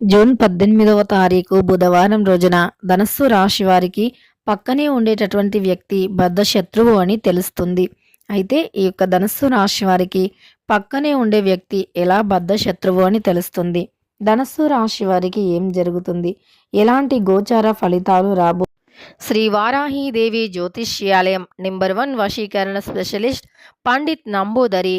June పద్దెనిమిదవ తారీఖు బుధవారం రోజున ధనస్సు రాశి వారికి పక్కనే ఉండేటటువంటి వ్యక్తి బద్ధ శత్రువు అని తెలుస్తుంది. అయితే ఈ యొక్క ధనస్సు రాశి వారికి పక్కనే ఉండే వ్యక్తి ఎలా బద్ధ శత్రువు అని తెలుస్తుంది. ధనస్సు రాశి వారికి ఏం జరుగుతుంది? ఎలాంటి గోచార ఫలితాలు రాబో? శ్రీ వారాహీదేవి జ్యోతిష్యాలయం నెంబర్ వన్ వశీకరణ స్పెషలిస్ట్ పండిత్ నంబూదరి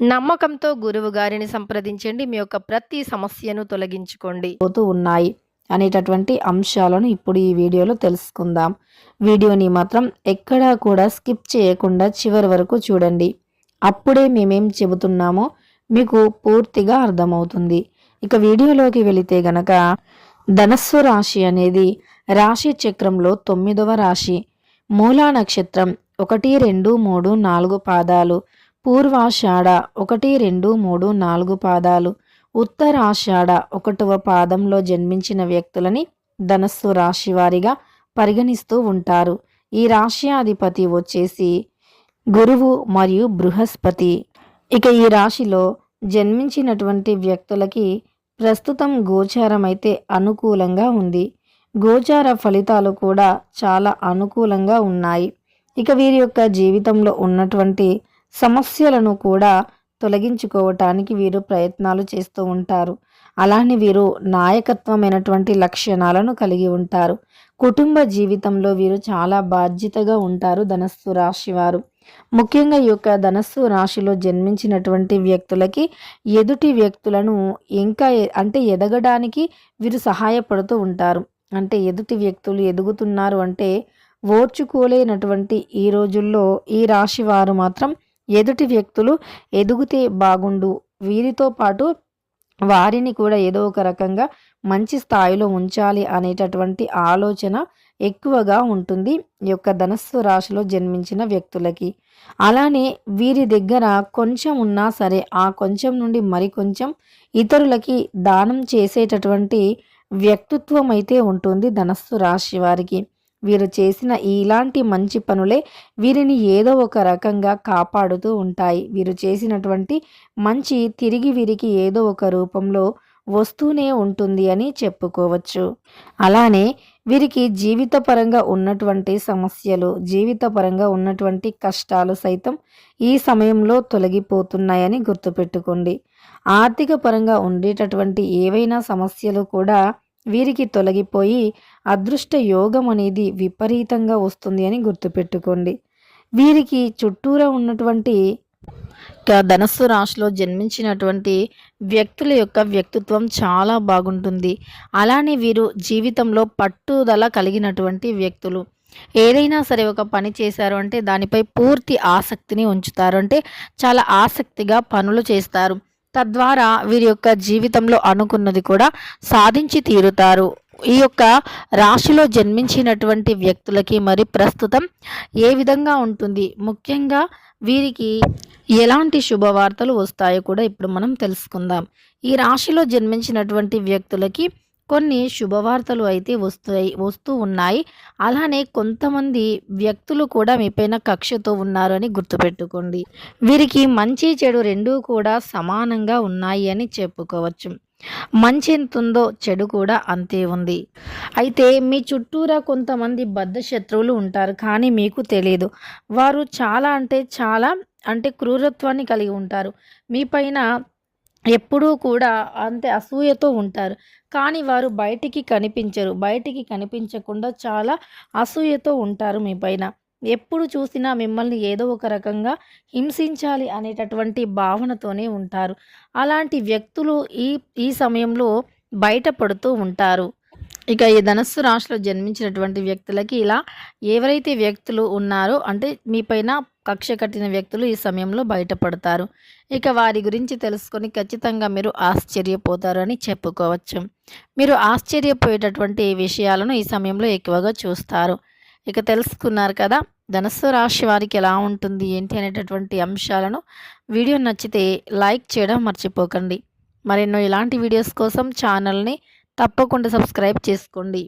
నమ్మకంతో గురువు గారిని సంప్రదించండి. మీ యొక్క ప్రతి సమస్యను తొలగించుకోండి. పోతూ ఉన్నాయి అనేటటువంటి అంశాలను ఇప్పుడు ఈ వీడియోలో తెలుసుకుందాం. వీడియోని మాత్రం ఎక్కడా కూడా స్కిప్ చేయకుండా చివరి వరకు చూడండి. అప్పుడే మేమేం చెబుతున్నామో మీకు పూర్తిగా అర్థమవుతుంది. ఇక వీడియోలోకి వెళితే గనక ధనస్సు రాశి అనేది రాశి చక్రంలో తొమ్మిదవ రాశి. మూలా నక్షత్రం ఒకటి రెండు మూడు నాలుగు పాదాలు. పూర్వాషాఢ ఒకటి రెండు మూడు నాలుగు పాదాలు. ఉత్తరాషాఢ ఒకటవ పాదంలో జన్మించిన వ్యక్తులని ధనస్సు రాశి వారిగా పరిగణిస్తూ ఉంటారు. ఈ రాశ్యాధిపతి వచ్చేసి గురువు మరియు బృహస్పతి. ఇక ఈ రాశిలో జన్మించినటువంటి వ్యక్తులకి ప్రస్తుతం గోచారం అయితే అనుకూలంగా ఉంది. గోచార ఫలితాలు కూడా చాలా అనుకూలంగా ఉన్నాయి. ఇక వీరి యొక్క జీవితంలో ఉన్నటువంటి సమస్యలను కూడా తొలగించుకోవటానికి వీరు ప్రయత్నాలు చేస్తూ ఉంటారు. అలానే వీరు నాయకత్వమైనటువంటి లక్షణాలను కలిగి ఉంటారు. కుటుంబ జీవితంలో వీరు చాలా బాధ్యతగా ఉంటారు ధనస్సు రాశి వారు. ముఖ్యంగా ఈ యొక్క ధనస్సు రాశిలో జన్మించినటువంటి వ్యక్తులకి ఎదుటి వ్యక్తులను ఇంకా అంటే ఎదగడానికి వీరు సహాయపడుతూ ఉంటారు. అంటే ఎదుటి వ్యక్తులు ఎదుగుతున్నారు అంటే ఓర్చుకోలేనటువంటి ఈ రోజుల్లో ఈ రాశి వారు మాత్రం ఎదుటి వ్యక్తులు ఎదుగుతే బాగుండు. వీరితో పాటు వారిని కూడా ఏదో ఒక రకంగా మంచి స్థాయిలో ఉంచాలి అనేటటువంటి ఆలోచన ఎక్కువగా ఉంటుంది ఈ యొక్క ధనస్సు రాశిలో జన్మించిన వ్యక్తులకి. అలానే వీరి దగ్గర కొంచెం ఉన్నా సరే ఆ కొంచెం నుండి మరి కొంచెం ఇతరులకి దానం చేసేటటువంటి వ్యక్తిత్వం అయితే ఉంటుంది ధనస్సు రాశి వారికి. వీరు చేసిన ఇలాంటి మంచి పనులే వీరిని ఏదో ఒక రకంగా కాపాడుతూ ఉంటాయి. వీరు చేసినటువంటి మంచి తిరిగి వీరికి ఏదో ఒక రూపంలో వస్తూనే ఉంటుంది అని చెప్పుకోవచ్చు. అలానే వీరికి జీవితపరంగా ఉన్నటువంటి సమస్యలు జీవితపరంగా ఉన్నటువంటి కష్టాలు సైతం ఈ సమయంలో తొలగిపోతున్నాయని గుర్తుపెట్టుకోండి. ఆర్థిక పరంగా ఉండేటటువంటి ఏవైనా సమస్యలు కూడా వీరికి తొలగిపోయి అదృష్ట యోగం అనేది విపరీతంగా వస్తుంది అని గుర్తుపెట్టుకోండి. వీరికి చుట్టూరా ఉన్నటువంటి ధనస్సు రాశిలో జన్మించినటువంటి వ్యక్తుల యొక్క వ్యక్తిత్వం చాలా బాగుంటుంది. అలానే వీరు జీవితంలో పట్టుదల కలిగినటువంటి వ్యక్తులు. ఏదైనా సరే ఒక పని చేశారు అంటే దానిపై పూర్తి ఆసక్తిని ఉంచుతారు. అంటే చాలా ఆసక్తిగా పనులు చేస్తారు. తద్వారా వీరి యొక్క జీవితంలో అనుకున్నది కూడా సాధించి తీరుతారు. ఈ యొక్క రాశిలో జన్మించినటువంటి వ్యక్తులకి మరి ప్రస్తుతం ఏ విధంగా ఉంటుంది? ముఖ్యంగా వీరికి ఎలాంటి శుభవార్తలు వస్తాయో కూడా ఇప్పుడు మనం తెలుసుకుందాం. ఈ రాశిలో జన్మించినటువంటి వ్యక్తులకి కొన్ని శుభవార్తలు అయితే వస్తాయి వస్తూ ఉన్నాయి. అలానే కొంతమంది వ్యక్తులు కూడా మీపైన కక్షతో ఉన్నారని గుర్తుపెట్టుకోండి. వీరికి మంచి చెడు రెండూ కూడా సమానంగా ఉన్నాయి అని చెప్పుకోవచ్చు. మంచి ఎంత ఉందో చెడు కూడా అంతే ఉంది. అయితే మీ చుట్టూరా కొంతమంది బద్ధ శత్రువులు ఉంటారు కానీ మీకు తెలియదు వారు చాలా అంటే చాలా అంటే క్రూరత్వాన్ని కలిగి ఉంటారు. మీ పైన ఎప్పుడూ కూడా అంతే అసూయతో ఉంటారు. కానీ వారు బయటికి కనిపించరు. బయటికి కనిపించకుండా చాలా అసూయతో ఉంటారు మీ పైన. ఎప్పుడు చూసినా మిమ్మల్ని ఏదో ఒక రకంగా హింసించాలి అనేటటువంటి భావనతోనే ఉంటారు. అలాంటి వ్యక్తులు ఈ ఈ సమయంలో బయటపడుతూ ఉంటారు. ఇక ఈ ధనస్సు రాశిలో జన్మించినటువంటి వ్యక్తులకి ఇలా ఎవరైతే వ్యక్తులు ఉన్నారో అంటే మీ పైన కక్ష కట్టిన వ్యక్తులు ఈ సమయంలో బయటపడతారు. ఇక వారి గురించి తెలుసుకొని ఖచ్చితంగా మీరు ఆశ్చర్యపోతారు అని చెప్పుకోవచ్చు. మీరు ఆశ్చర్యపోయేటటువంటి విషయాలను ఈ సమయంలో ఎక్కువగా చూస్తారు. ఇక తెలుసుకున్నారు కదా ధనస్సు రాశి వారికి ఎలా ఉంటుంది ఏంటి అనేటటువంటి అంశాలను వీడియో నచ్చితే లైక్ చేయడం మర్చిపోకండి. మరెన్నో ఇలాంటి వీడియోస్ కోసం ఛానల్ని తప్పకుండా సబ్స్క్రైబ్ చేసుకోండి.